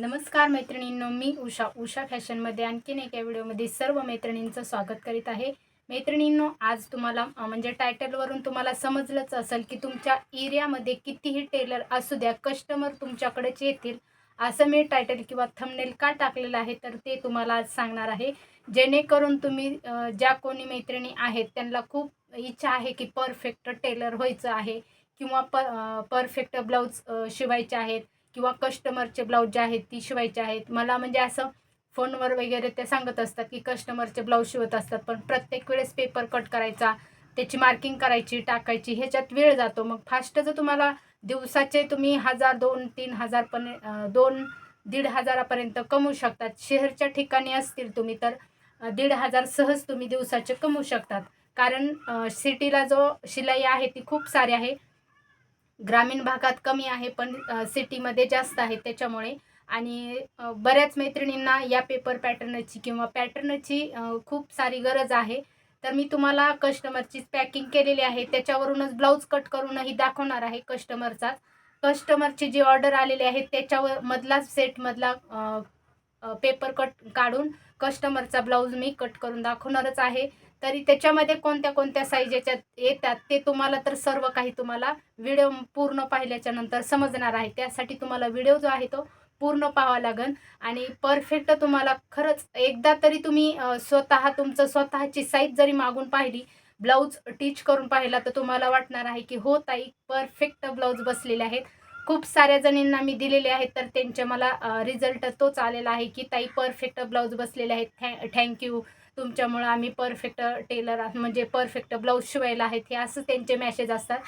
नमस्कार मैत्रिणींनो मी उषा उषा फॅशनमध्ये आणखीन एका व्हिडिओमध्ये सर्व मैत्रिणींचं स्वागत करीत आहे. मैत्रिणींनो आज तुम्हाला म्हणजे टायटलवरून तुम्हाला समजलंच असेल की तुमच्या एरियामध्ये कितीही टेलर असू द्या कस्टमर तुमच्याकडेच येतील असं मी टायटल किंवा थंबनेल का टाकलेलं आहे तर ते तुम्हाला आज सांगणार आहे. जेणेकरून तुम्ही ज्या कोणी मैत्रिणी आहेत त्यांना खूप इच्छा आहे की परफेक्ट टेलर व्हायचं आहे किंवा प परफेक्ट ब्लाऊज शिवायचे आहेत. किंवा कस्टमरचे ब्लाऊज जे आहेत ती शिवायचे आहेत. मला म्हणजे असं फोनवर वगैरे ते सांगत असतात की कस्टमरचे ब्लाऊज शिवत असतात पण प्रत्येक वेळेस पेपर कट करायचा त्याची मार्किंग करायची टाकायची ह्याच्यात वेळ जातो. मग फास्ट जर तुम्हाला दिवसाचे तुम्ही हजार दोन तीन हजार पण दोन दीड हजारापर्यंत कमवू शकतात. शहरच्या ठिकाणी असतील तुम्ही तर दीड हजार सहज तुम्ही दिवसाचे कमवू शकतात. कारण सिटीला जो शिलाई आहे ती खूप सारी आहे. ग्रामीण भागात कमी आहे पण सिटीमध्ये जास्त आहे त्याच्यामुळे. आणि बऱ्याच मैत्रिणींना या पेपर पॅटर्नची किंवा पॅटर्नची खूप सारी गरज आहे. तर मी तुम्हाला कस्टमरची पॅकिंग केलेली आहे. त्याच्यावरूनच ब्लाऊज कट करूनही दाखवणार आहे कस्टमरचा कस्टमरची जी ऑर्डर आलेली आहे त्याच्यावर मधलाच सेटमधला पेपर कट काढून कस्टमरचा ब्लाऊज मी कट करून दाखवणारच आहे. तरी त्याच्यामध्ये कोणत्या कोणत्या साईज याच्यात येतात ते तुम्हाला तर सर्व काही तुम्हाला व्हिडिओ पूर्ण पाहिल्याच्या नंतर समजणार आहे. त्यासाठी तुम्हाला व्हिडिओ जो आहे तो पूर्ण पाहावा लागेल आणि परफेक्ट तुम्हाला खरंच एकदा तरी तुम्ही स्वतः तुमचं स्वतःची साईज जरी मागून पाहिली ब्लाऊज टीच करून पाहिला तर तुम्हाला वाटणार आहे की हो ताई परफेक्ट ब्लाऊज बसलेले आहेत. खूप साऱ्या जणींना मी दिलेले आहेत तर त्यांचे मला रिझल्ट तोच आलेला आहे की ताई परफेक्ट ब्लाऊज बसलेले आहेत. थँक थँक्यू तुमच्यामुळं आम्ही परफेक्ट टेलर म्हणजे परफेक्ट ब्लाऊज शिवायला आहेत हे असं त्यांचे मॅसेज असतात.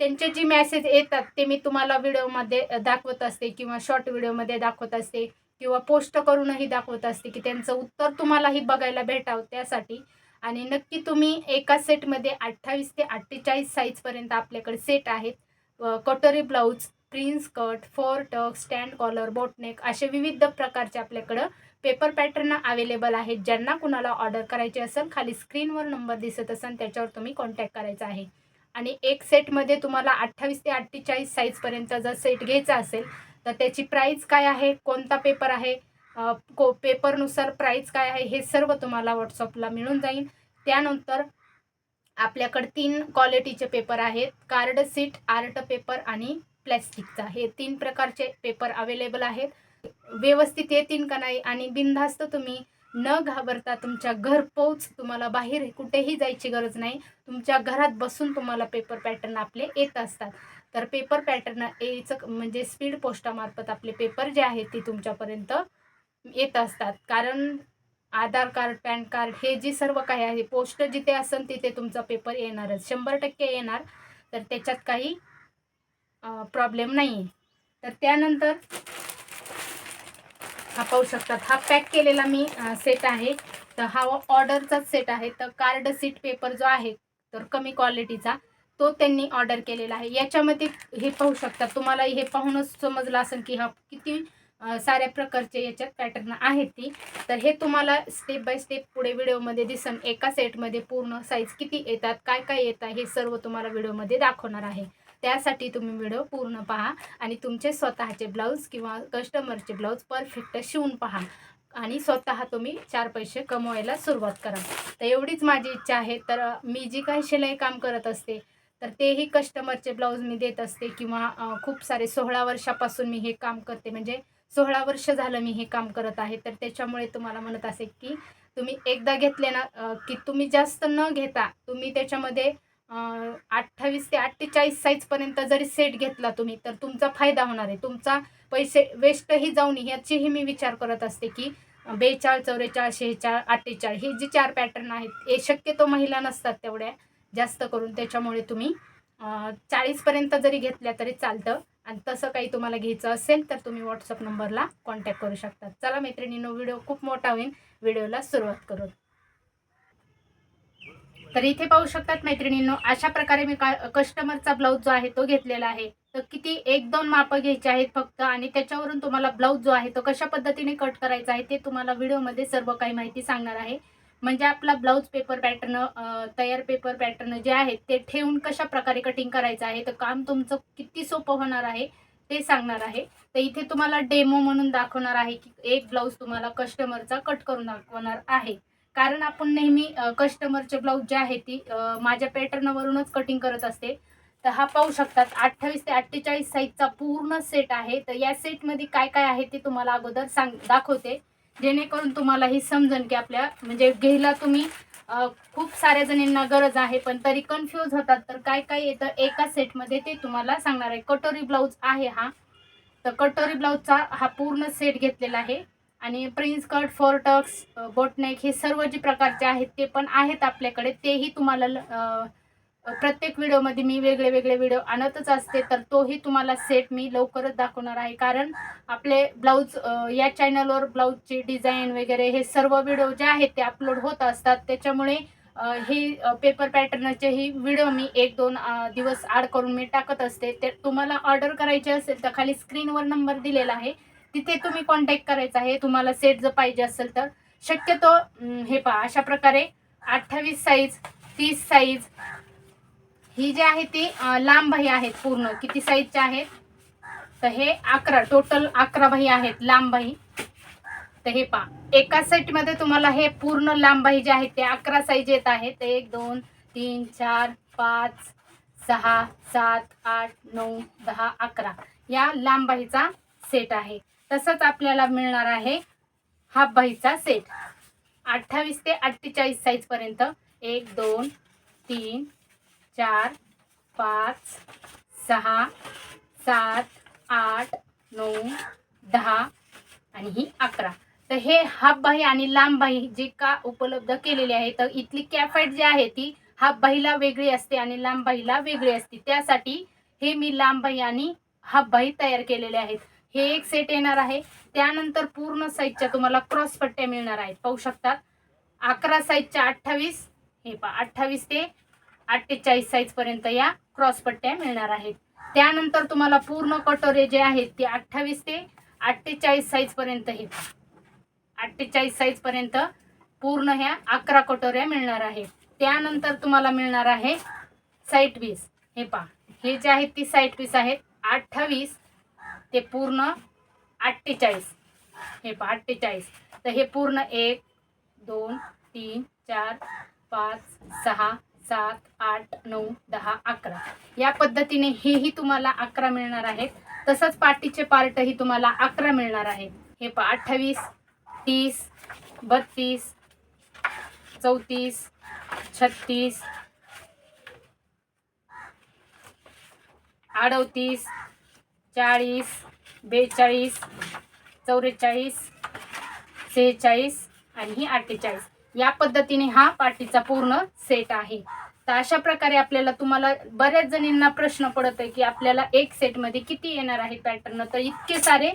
त्यांचे जी मॅसेज येतात ते मी तुम्हाला व्हिडिओमध्ये दाखवत असते किंवा शॉर्ट व्हिडिओमध्ये दाखवत असते किंवा पोस्ट करूनही दाखवत असते की त्यांचं उत्तर तुम्हालाही बघायला भेटावं त्यासाठी. आणि नक्की तुम्ही एका सेटमध्ये अठ्ठावीस ते अठ्ठेचाळीस साईजपर्यंत आपल्याकडे सेट आहेत. व कटोरी blouse prince cut four tuck stand collar boatneck असे विविध प्रकारचे आपल्याकडं पेपर पॅटर्न अवेलेबल आहेत. ज्यांना कुणाला ऑर्डर करायची असेल खाली स्क्रीनवर नंबर दिसत असेल त्याच्यावर तुम्ही कॉन्टॅक्ट करायचा आहे. आणि एक सेटमध्ये तुम्हाला अठ्ठावीस ते अठ्ठेचाळीस साईजपर्यंत जर सेट घ्यायचा असेल तर त्याची प्राईस काय आहे? कोणता पेपर आहे? को पेपरनुसार प्राईस काय आहे? हे सर्व तुम्हाला व्हॉट्सअपला मिळून जाईल. त्यानंतर आपल्याकडे तीन क्वालिटीचे पेपर आहेत. कार्ड सीट आर्ट पेपर आणि प्लॅस्टिकचा हे तीन प्रकारचे पेपर अवेलेबल आहेत. व्यवस्थित येतील का नाही आणि बिनधास्त तुम्ही न घाबरता तुमच्या घरपोच तुम्हाला बाहेर कुठेही जायची गरज नाही. तुमच्या घरात बसून तुम्हाला पेपर पॅटर्न आपले येत असतात. तर पेपर पॅटर्न यायचं म्हणजे स्पीड पोस्टामार्फत आपले पेपर जे आहेत ते तुमच्यापर्यंत येत असतात. कारण आधार कार्ड पॅन कार्ड हे जी सर्व काही आहे पोस्ट जिथे असेल तिथे तुमचा पेपर येणारच. शंभर टक्के येणार. तर त्याच्यात काही प्रॉब्लेम नाही आहे तर त्यानंतर हा पाहू शकतात. हा पॅक केलेला मी सेट आहे. तर हा ऑर्डरचाच सेट आहे. तर कार्ड सीट पेपर जो आहे तर कमी क्वालिटीचा तो त्यांनी ऑर्डर केलेला आहे. याच्यामध्ये हे पाहू शकतात तुम्हाला हे पाहूनच समजलं असेल की हा किती साऱ्या प्रकारचे याच्यात पॅटर्न आहेत ती. तर हे तुम्हाला स्टेप बाय स्टेप पुढे व्हिडिओमध्ये दिसन. एका सेटमध्ये पूर्ण साईज किती येतात काय काय येतात हे सर्व तुम्हाला व्हिडिओमध्ये दाखवणार आहे. त्यासाठी तुम्ही व्हिडिओ पूर्ण पहा आणि तुमचे स्वतःचे ब्लाऊज किंवा कस्टमरचे ब्लाऊज परफेक्ट शिवून पहा. आणि स्वतः तुम्ही चार पैसे कमवायला सुरुवात करा. तर एवढीच माझी इच्छा आहे. तर मी जी काही शिलाई काम करत असते तर तेही कस्टमरचे ब्लाऊज मी देत असते किंवा खूप सारे सोळा वर्षापासून मी हे काम करते. म्हणजे सोळा वर्ष झालं मी हे काम करत आहे. तर त्याच्यामुळे तुम्हाला म्हणत असेल की तुम्ही एकदा घेतले ना की तुम्ही जास्त न घेता तुम्ही त्याच्यामध्ये अठ्ठावीस ते अठ्ठेचाळीस साईजपर्यंत जरी सेट घेतला तुम्ही तर तुमचा फायदा होणार आहे. तुमचा पैसे वेस्टही जाऊ नये याचीही मी विचार करत असते की बेचाळ चौवेचाळ शेहेचाळ अठ्ठेचाळ हे जे चार पॅटर्न आहेत हे शक्यतो महिला नसतात तेवढ्या जास्त करून. त्याच्यामुळे तुम्ही चाळीसपर्यंत जरी घेतल्या तरी चालतं. आणि तसं काही तुम्हाला घ्यायचं असेल तर तुम्ही व्हॉट्सअप नंबरला कॉन्टॅक्ट करू शकता. चला मैत्रिणींनो व्हिडिओ खूप मोठा होईल. व्हिडिओला सुरुवात करू. तर इथे पाहू शकतात मैत्रिणींनो अशा प्रकारे मी का कस्टमरचा ब्लाऊज जो आहे तो घेतलेला आहे. तर किती एक दोन मापं घ्यायचे आहेत फक्त आणि त्याच्यावरून तुम्हाला ब्लाऊज जो आहे तो कशा पद्धतीने कट करायचा आहे ते तुम्हाला व्हिडिओमध्ये सर्व काही माहिती सांगणार आहे. म्हणजे आपला ब्लाऊज पेपर पॅटर्न तयार पेपर पॅटर्न जे आहेत ते ठेवून कशा प्रकारे कटिंग करायचं आहे तर काम तुमचं किती सोपं होणार आहे ते सांगणार आहे. तर इथे तुम्हाला डेमो म्हणून दाखवणार आहे की एक ब्लाऊज तुम्हाला कस्टमरचा कट करून दाखवणार आहे. कारण आपण नेहमी कस्टमरचे ब्लाऊज जे आहे ती माझ्या पॅटर्नवरूनच कटिंग करत असते. तर हा पाहू शकतात अठ्ठावीस ते अठ्ठेचाळीस साईजचा पूर्ण सेट आहे. तर या सेटमध्ये काय काय आहे ते तुम्हाला अगोदर सांग दाखवते. जेणेकरून तुम्हाला ही समजन की आपल्या म्हणजे घ्यायला तुम्ही खूप साऱ्या जणींना गरज आहे पण तरी कन्फ्यूज होतात. तर काय काय येतं एका सेटमध्ये ते तुम्हाला सांगणार आहे. कटोरी ब्लाऊज आहे हा. तर कटोरी ब्लाऊजचा हा पूर्ण सेट घेतलेला आहे. आणि prince cut four tucks boatneck हे सर्व जे प्रकारचे आहेत ते पण आहेत आपल्याकडे. तेही तुम्हाला ल- प्रत्येक व्हिडिओमध्ये मी वेगळे वेगळे व्हिडिओ आणतच असते तर तोही तुम्हाला सेट मी लवकरच दाखवणार आहे. कारण आपले ब्लाऊज या चॅनलवर ब्लाऊजचे डिझाईन वगैरे हे सर्व व्हिडिओ जे आहेत ते अपलोड होत असतात. त्याच्यामुळे ही हे पेपर पॅटर्नचे ही व्हिडिओ मी एक दोन दिवस आड करून मी टाकत असते. ते तुम्हाला ऑर्डर करायची असेल तर खाली स्क्रीनवर नंबर दिलेला आहे. तिथे तुम्ही कॉन्टॅक्ट करायचा आहे. तुम्हाला सेट जर पाहिजे असेल तर. शक्यतो हे पहा अशा प्रकारे अठ्ठावीस साईज तीस साईज ही जी आहे ती लांब बाही आहेत पूर्ण. किती साईजच्या आहेत? तर हे अकरा टोटल अकरा बाही आहेत लांब बाही तर हे पहा एका सेटमध्ये तुम्हाला हे पूर्ण लांब बाही जे आहेत ते अकरा साईज येत आहेत. एक दोन तीन चार पाच सहा सात आठ नऊ दहा अकरा या लांब बाहीचा सेट आहे. तसंच आपल्याला मिळणार आहे हाफ बाईचा सेट अठ्ठावीस ते अठ्ठेचाळीस साईजपर्यंत एक दोन तीन चार पाच सहा सात आठ नऊ दहा आणि ही अकरा. तर हे हाफ बाही आणि लांब बाही जे का उपलब्ध केलेली आहे तर इथली कॅफाईट जी आहे ती हाफ बाहीला वेगळी असते आणि लांब बाहीला वेगळी असते. त्यासाठी हे मी लांब बाही आणि हाफ बाही तयार केलेले आहेत. हे एक सेट येणार आहे. त्यानंतर पूर्ण साईजच्या तुम्हाला क्रॉस पट्ट्या मिळणार आहेत. पाहू शकतात. अकरा साईजच्या अठ्ठावीस. हे पहा अठ्ठावीस ते अठ्ठेचाळीस साईजपर्यंत या क्रॉस पट्ट्या मिळणार आहेत. त्यानंतर तुम्हाला पूर्ण कटोरे जे आहेत ते अठ्ठावीस ते अठ्ठेचाळीस साईजपर्यंत हे अठ्ठेचाळीस अठ्ठेचाळीस साईजपर्यंत पूर्ण ह्या अकरा कटोऱ्या मिळणार आहेत. त्यानंतर तुम्हाला मिळणार आहे साईट पीस हे पहा हे जे आहेत ती साईट पीस आहेत. अठ्ठावीस ते पूर्ण अठ्ठेचाळीस. हे पहा अठ्ठेचाळीस. तर हे पूर्ण एक दोन तीन चार पाच सहा सात आठ नऊ दहा अकरा. या पद्धतीने हेही तुम्हाला अकरा मिळणार आहेत. तसंच पाटीचे पार्टही तुम्हाला अकरा मिळणार आहेत. हे पहा अठ्ठावीस तीस बत्तीस चौतीस छत्तीस अडतीस चाळीस बेचाळीस चौवेचाळीस सेहेचाळीस आणि ही अठ्ठेचाळीस. या पद्धतीने हा पाटीचा पूर्ण सेट आहे. तर अशा प्रकारे आपल्याला तुम्हाला बऱ्याच जणींना प्रश्न पडत आहे की आपल्याला एक सेटमध्ये किती येणार आहे पॅटर्न तर इतके सारे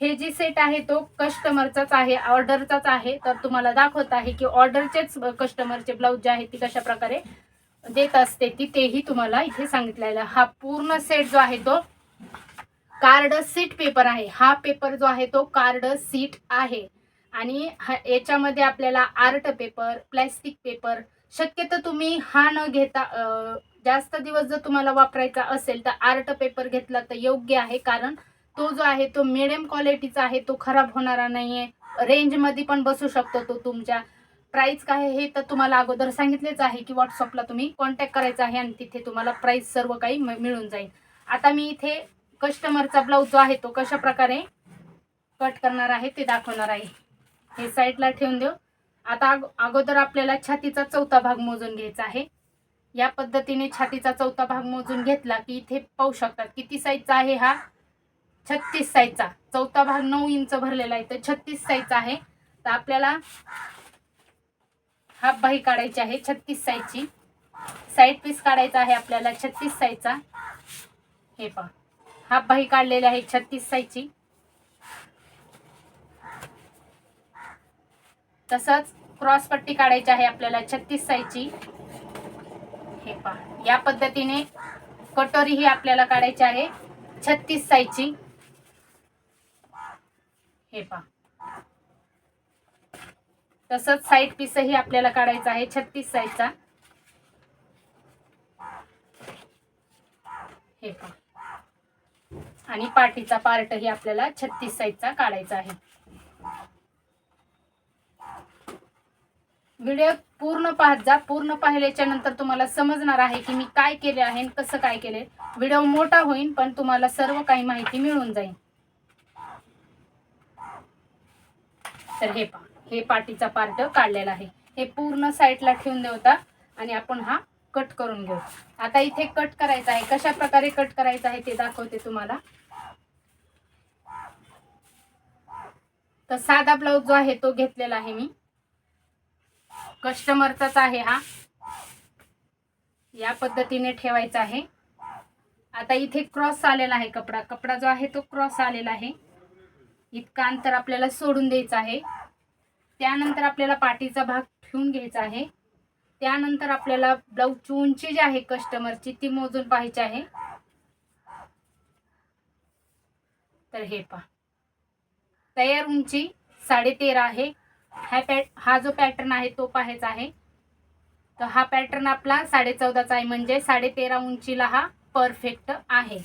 हे जे सेट आहे तो कस्टमरचाच आहे ऑर्डरचाच आहे. तर तुम्हाला दाखवत आहे की ऑर्डरचेच कस्टमरचे ब्लाऊज जे आहे ती कशा प्रकारे देत असते ती तेही तुम्हाला इथे सांगितलेलं आहे. हा पूर्ण सेट जो आहे तो कार्ड सीट पेपर आहे. हा पेपर जो आहे तो कार्ड सीट आहे. आणि याच्यामध्ये आपल्याला आर्ट पेपर प्लॅस्टिक पेपर शक्यतो तुम्ही हा न घेता जास्त दिवस जर तुम्हाला वापरायचा असेल तर आर्ट पेपर घेतला तर योग्य आहे. कारण तो जो आहे तो मिडियम क्वालिटीचा आहे तो खराब होणारा नाही आहे रेंजमध्ये पण बसू शकतो तो तुमच्या. प्राईस काय आहे हे तर तुम्हाला अगोदर सांगितलेच आहे की व्हॉट्सअपला तुम्ही कॉन्टॅक्ट करायचा आहे आणि तिथे तुम्हाला प्राईस सर्व काही मिळून जाईल. आता मी इथे कस्टमरचा ब्लाऊज जो आहे तो कशा प्रकारे कट करणार आहे ते दाखवणार आहे. हे साईडला ठेवून देऊ. आता अगोदर आपल्याला छातीचा चौथा भाग मोजून घ्यायचा आहे. या पद्धतीने छातीचा चौथा भाग मोजून घेतला की इथे पाहू शकतात किती साईजचा आहे हा? छत्तीस साईजचा चौथा भाग नऊ इंच भरलेला आहे तर छत्तीस साईजचा आहे. तर आपल्याला हाफ बाही काढायची आहे छत्तीस साईजची साईड पीस काढायचा आहे आपल्याला छत्तीस साईजचा हे पहा. हाफ बाही काढलेली आहे छत्तीस साईजची. तसंच क्रॉस पट्टी काढायची आहे आपल्याला छत्तीस साईजची. हे पहा या पद्धतीने कटोरी ही आपल्याला काढायची आहे छत्तीस साईजची. हे पहा. तसंच साईड पीसही आपल्याला काढायचा आहे छत्तीस साईजचा. हे पहा. आणि पाठीचा पार्टही आपल्याला छत्तीस साईजचा काढायचा आहे. व्हिडिओ पूर्ण पाहत जा. पूर्ण पाहिल्याच्या नंतर तुम्हाला समजणार आहे की मी काय केले आहे आणि कसं काय केले. व्हिडिओ मोठा होईल पण तुम्हाला सर्व काही माहिती मिळून जाईल. तर हे पा हे पाठीचा पार्ट काढलेला आहे. हे पूर्ण साईडला ठेवून देवता आणि आपण हा कट करून घेऊ. आता इथे कट करायचा आहे. कशा प्रकारे कट करायचा आहे ते दाखवते तुम्हाला. तर साधा ब्लाऊज जो आहे तो घेतलेला आहे मी. कस्टमरचाच आहे हा. या पद्धतीने ठेवायचा आहे. आता इथे क्रॉस आलेला आहे कपडा. कपडा जो आहे तो क्रॉस आलेला आहे. इतका अंतर आपल्याला सोडून द्यायचं आहे. त्यानंतर आपल्याला पाठीचा भाग ठेवून घ्यायचा आहे. त्यानंतर आपल्याला ब्लाऊजची उंची जी आहे कस्टमरची ती मोजून पाहायची आहे. तर हे पहा. तयार उंची साडे तेरा आहे. हा पॅट हा जो पॅटर्न आहे तो पाहायचा आहे. तर हा पॅटर्न आपला साडे चौदाचा आहे. म्हणजे साडे तेरा उंचीला हा परफेक्ट आहे.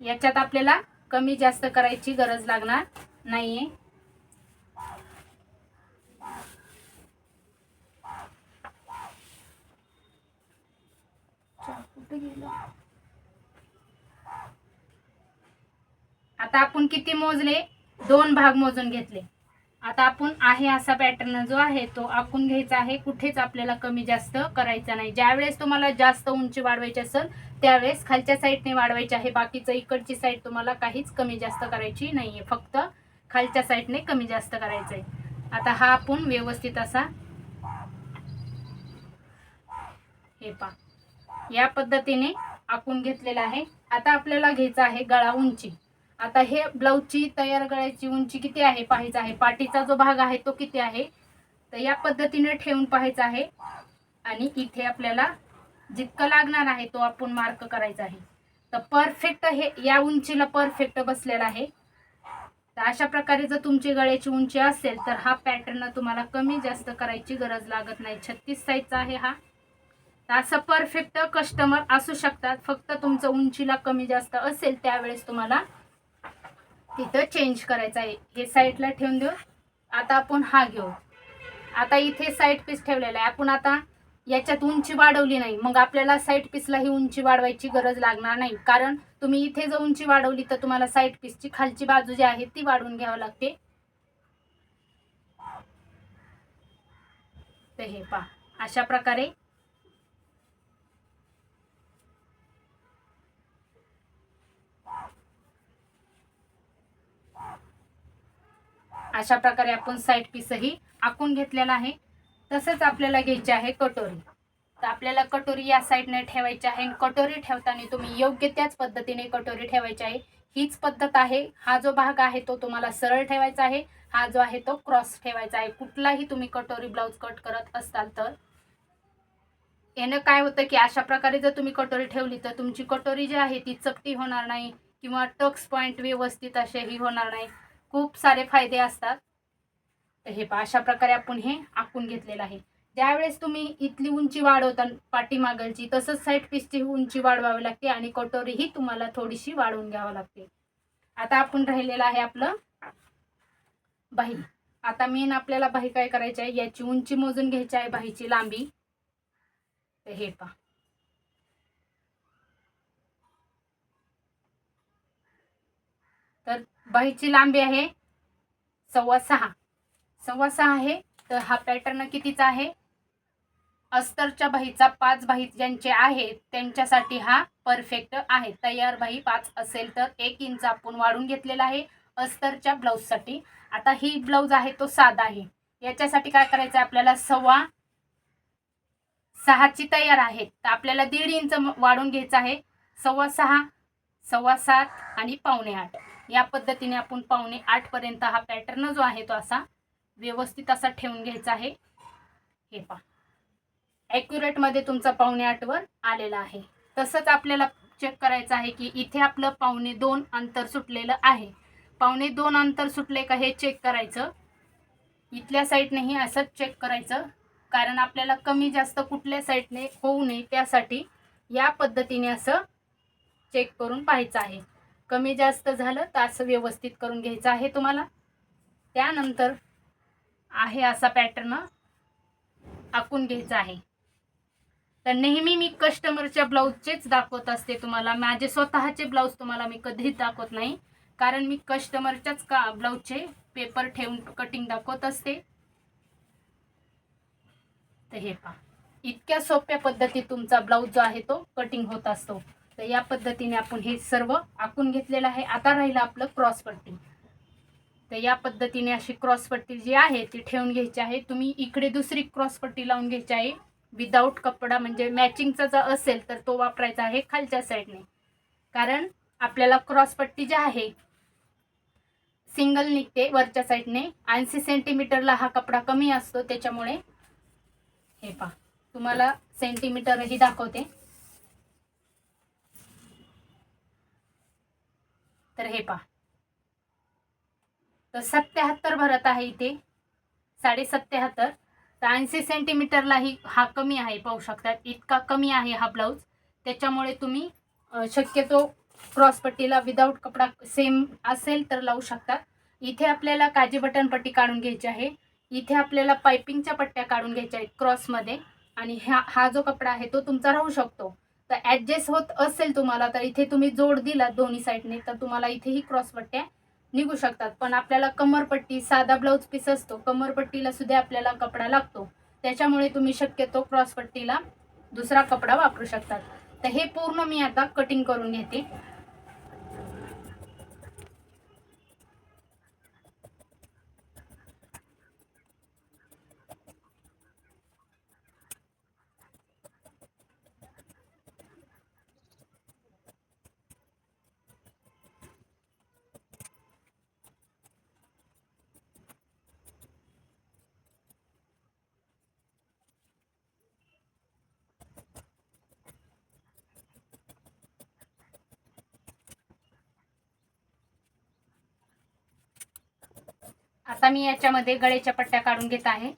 याच्यात आपल्याला कमी जास्त करायची गरज लागणार नाहीये. आता आपण किती मोजले? दोन भाग मोजून घेतले. आता आपण आहे असा पॅटर्न जो आहे तो आखून घ्यायचा आहे. कुठेच आपल्याला कमी जास्त करायचा नाही. ज्यावेळेस तुम्हाला जास्त उंची वाढवायची असेल त्यावेळेस खालच्या साईडने वाढवायची आहे. बाकीचं इकडची साईड तुम्हाला काहीच कमी जास्त करायची नाहीये. फक्त खालच्या साईडने कमी जास्त करायचं आहे आता हा आपण व्यवस्थित असा हे पा या पद्धतीने आखून घेतलेला आहे. आता आपल्याला घ्यायचा आहे गळा उंची. आता हे ब्लाऊजची तयार गळ्याची उंची किती आहे पाहायचं आहे? पाठीचा जो भाग आहे तो किती आहे? तर या पद्धतीने ठेवून पाहायचा आहे. आणि इथे आपल्याला जितकं लागणार आहे तो आपण मार्क करायचा आहे. तर परफेक्ट हे या उंचीला परफेक्ट बसलेला आहे. तर अशा प्रकारे जर तुमची गळ्याची उंची असेल तर हा पॅटर्न तुम्हाला कमी जास्त करायची गरज लागत नाही. छत्तीस साईजचा आहे हा. तर असं परफेक्ट कस्टमर असू शकतात. फक्त तुमचं उंचीला कमी जास्त असेल त्यावेळेस तुम्हाला तिथं चेंज करायचं आहे. हे साईडला ठेवून देऊ आता आपण हा घेऊ. आता इथे साईड पीस ठेवलेला आहे. आपण आता याच्यात उंची वाढवली नाही. मग आपल्याला साईड पीसला ही उंची वाढवायची गरज लागणार नाही. कारण तुम्ही इथे जर उंची वाढवली तर तुम्हाला साईड पीसची खालची बाजू जी आहे ती वाढवून घ्यावी लागते. तर हे पा अशा प्रकारे अशा प्रकारे आपण साईड पीसही आखून घेतलेला आहे. तसंच आपल्याला घ्यायची आहे कटोरी. तर आपल्याला कटोरी या साईडने ठेवायची आहे आणि कटोरी ठेवताना तुम्ही योग्य त्याच पद्धतीने कटोरी ठेवायची आहे. हीच पद्धत आहे. हा जो भाग आहे तो तुम्हाला सरळ ठेवायचा आहे. हा जो आहे तो क्रॉस ठेवायचा आहे. कुठलाही तुम्ही कटोरी ब्लाऊज कट करत असाल तर. यानं काय होतं की अशा प्रकारे जर तुम्ही कटोरी ठेवली तर तुमची कटोरी जी आहे ती चपटी होणार नाही किंवा टक्स पॉईंट व्यवस्थित असेही होणार नाही. खूप सारे फायदे असतात. तर हे पहा अशा प्रकारे आपण हे आखून घेतलेलं आहे. ज्यावेळेस तुम्ही इथली उंची वाढवता पाठीमागलची तसंच साईड पीसची उंची वाढवावी लागते आणि कटोरी ही तुम्हाला थोडीशी वाढवून घ्यावी लागते. आता आपण राहिलेलं आहे आपलं बाही. आता मेन आपल्याला बाही काय करायची आहे? याची उंची मोजून घ्यायची आहे बाहीची लांबी. तर हे पहा. तर बाहीची लांबी आहे सव्वा सहा. सव्वा सहा आहे तर हा पॅटर्न कितीचा आहे? अस्तरच्या बाहीचा पाच बाही ज्यांचे आहेत त्यांच्यासाठी हा परफेक्ट आहे. तयार बाही पाच असेल तर एक इंच आपण वाढून घेतलेला आहे अस्तरच्या ब्लाऊजसाठी आता ही ब्लाऊज आहे तो साधा आहे. याच्यासाठी काय करायचं आहे आपल्याला? सव्वा सहाची तयार आहे. तर आपल्याला दीड इंच वाढून घ्यायचं आहे. सव्वा सहा सव्वा सात आणि पावणे आठ. या पद्धतीने आपण पावणे आठपर्यंत हा पॅटर्न जो आहे तो असा व्यवस्थित असा ठेवून घ्यायचा आहे. हे पहा. ॲक्युरेटमध्ये तुमचा पावणे आठवर आलेला आहे. तसंच आपल्याला चेक करायचं आहे की इथे आपलं पावणे दोन अंतर सुटलेलं आहे. पावणे दोन अंतर सुटले का हे चेक करायचं. इथल्या साईडनेही असंच चेक करायचं. कारण आपल्याला कमी जास्त कुठल्या साईडने होऊ नये त्यासाठी या पद्धतीने असं चेक करून पाहायचं आहे. कमी जास्त झालं तर असं व्यवस्थित करून घ्यायचं आहे तुम्हाला. त्यानंतर आहे असा पॅटर्न आखून घ्यायचा आहे. तर नेहमी मी कस्टमरच्या ब्लाऊजचेच दाखवत असते तुम्हाला. माझे स्वतःचे ब्लाऊज तुम्हाला मी कधीच दाखवत नाही. कारण मी कस्टमरच्याच का ब्लाऊजचे पेपर ठेवून कटिंग दाखवत असते. तर हे पहा. इतक्या सोप्या पद्धतीत तुमचा ब्लाऊज जो आहे तो कटिंग होत असतो. तर या पद्धतीने आपण हे सर्व आखून घेतलेलं आहे. आता राहिलं आपलं क्रॉस पट्टी. तर या पद्धतीने अशी क्रॉस पट्टी जी आहे ती ठेवून घ्यायची आहे. तुम्ही इकडे दुसरी क्रॉस पट्टी लावून घ्यायची आहे. विदाऊट कपडा म्हणजे मॅचिंगचा जर असेल तर तो वापरायचा आहे खालच्या साईडने कारण आपल्याला क्रॉस पट्टी जी आहे सिंगल निघते वरच्या साईडने ऐंशी सेंटीमीटरला हा कपडा कमी असतो त्याच्यामुळे हे पहा. तुम्हाला सेंटीमीटरही दाखवते. तर हे पहा. तर सत्याहत्तर भरत आहे इथे. साडे सत्याहत्तर तर ऐंशी सेंटीमीटरलाही हा कमी आहे पाहू शकतात. इतका कमी आहे हा ब्लाऊज त्याच्यामुळे तुम्ही शक्यतो क्रॉसपट्टीला विदाऊट कपडा सेम असेल तर लावू शकता. इथे आपल्याला काजी बटन पट्टी काढून घ्यायची आहे. इथे आपल्याला पायपिंगच्या पट्ट्या काढून घ्यायच्या आहेत क्रॉसमध्ये आणि ह्या हा जो कपडा आहे तो तुमचा राहू शकतो. तर ॲडजस्ट होत असेल तुम्हाला तर इथे तुम्ही जोड दिला दोन्ही साईडने तर तुम्हाला इथेही क्रॉस पट्ट्या निघू शकतात. पण आपल्याला कमरपट्टी साधा ब्लाऊज पीस असतो कमरपट्टीला सुद्धा आपल्याला कपडा लागतो. त्याच्यामुळे तुम्ही शक्यतो क्रॉसपट्टीला दुसरा कपडा वापरू शकतात. तर हे पूर्ण मी आता कटिंग करून घेते. आता मी याच्यामध्ये गळ्याच्या पट्ट्या काढून घेत आहे.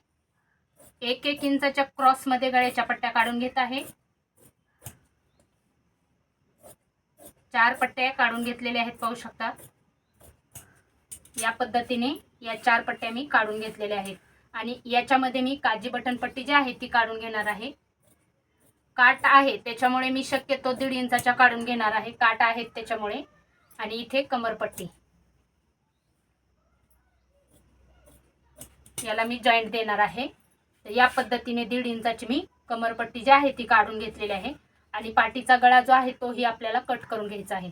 एक एक इंचाच्या क्रॉसमध्ये गळ्याच्या पट्ट्या काढून घेत आहे. चार पट्ट्या काढून घेतलेल्या आहेत पाहू शकता. या पद्धतीने या चार पट्ट्या मी काढून घेतलेल्या आहेत. आणि याच्यामध्ये मी काजी बटन पट्टी जी आहे ती काढून घेणार आहे. काट आहे त्याच्यामुळे मी शक्यतो दीड इंचाच्या काढून घेणार आहे. काट आहेत त्याच्यामुळे. आणि इथे कमरपट्टी याला मी जॉईंट देणार आहे. तर या पद्धतीने दीड इंचाची मी कमरपट्टी जी आहे ती काढून घेतलेली आहे. आणि पाठीचा गळा जो आहे तोही आपल्याला कट करून घ्यायचा आहे.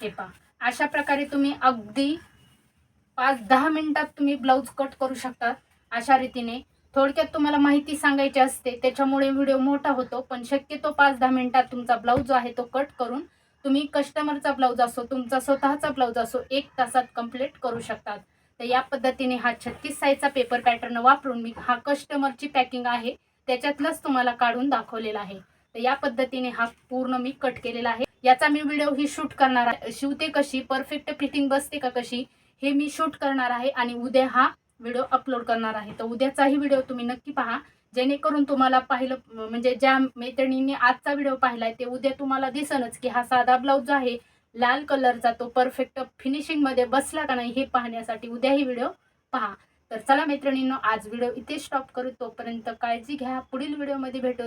हे पहा. अशा प्रकारे तुम्ही अगदी पाच दहा मिनिटात तुम्ही ब्लाऊज कट करू शकता. अशा रीतीने थोडक्यात तुम्हाला माहिती सांगायची असते त्याच्यामुळे व्हिडिओ मोठा होतो पण शक्यतो पाच दहा मिनिटात तुमचा ब्लाऊज जो आहे तो कट करून तुम्ही कस्टमरचा ब्लाऊज असो तुमचा स्वतःचा ब्लाऊज असो एक तासात कंप्लीट करू शकतात. तर या पद्धतीने हा छत्तीस साईजचा पेपर पॅटर्न वापरून मी हा कस्टमरची पॅकिंग आहे त्याच्यातलंच तुम्हाला काढून दाखवलेला आहे. तर या पद्धतीने हा पूर्ण मी कट केलेला आहे. याचा मी व्हिडिओ ही शूट करणार आहे. शिवते कशी? परफेक्ट फिटिंग बसते का कशी? हे मी शूट करणार आहे आणि उद्या हा व्हिडिओ अपलोड करणार आहे. तर उद्याचाही व्हिडिओ तुम्ही नक्की पहा. जेणेकरून तुम्हाला पाहिलं म्हणजे ज्या मैत्रिणींनी आजचा व्हिडिओ पाहिलाय ते उद्या तुम्हाला दिसनच की हा साधा ब्लाऊज जो आहे. लाल कलरचा तो परफेक्ट फिनिशिंगमध्ये बसला का नाही हे पाहण्यासाठी उद्याही व्हिडिओ पहा. तर चला मैत्रिणींनो आज व्हिडिओ इथे स्टॉप करू. तोपर्यंत काळजी घ्या. पुढील व्हिडिओमध्ये भेटू.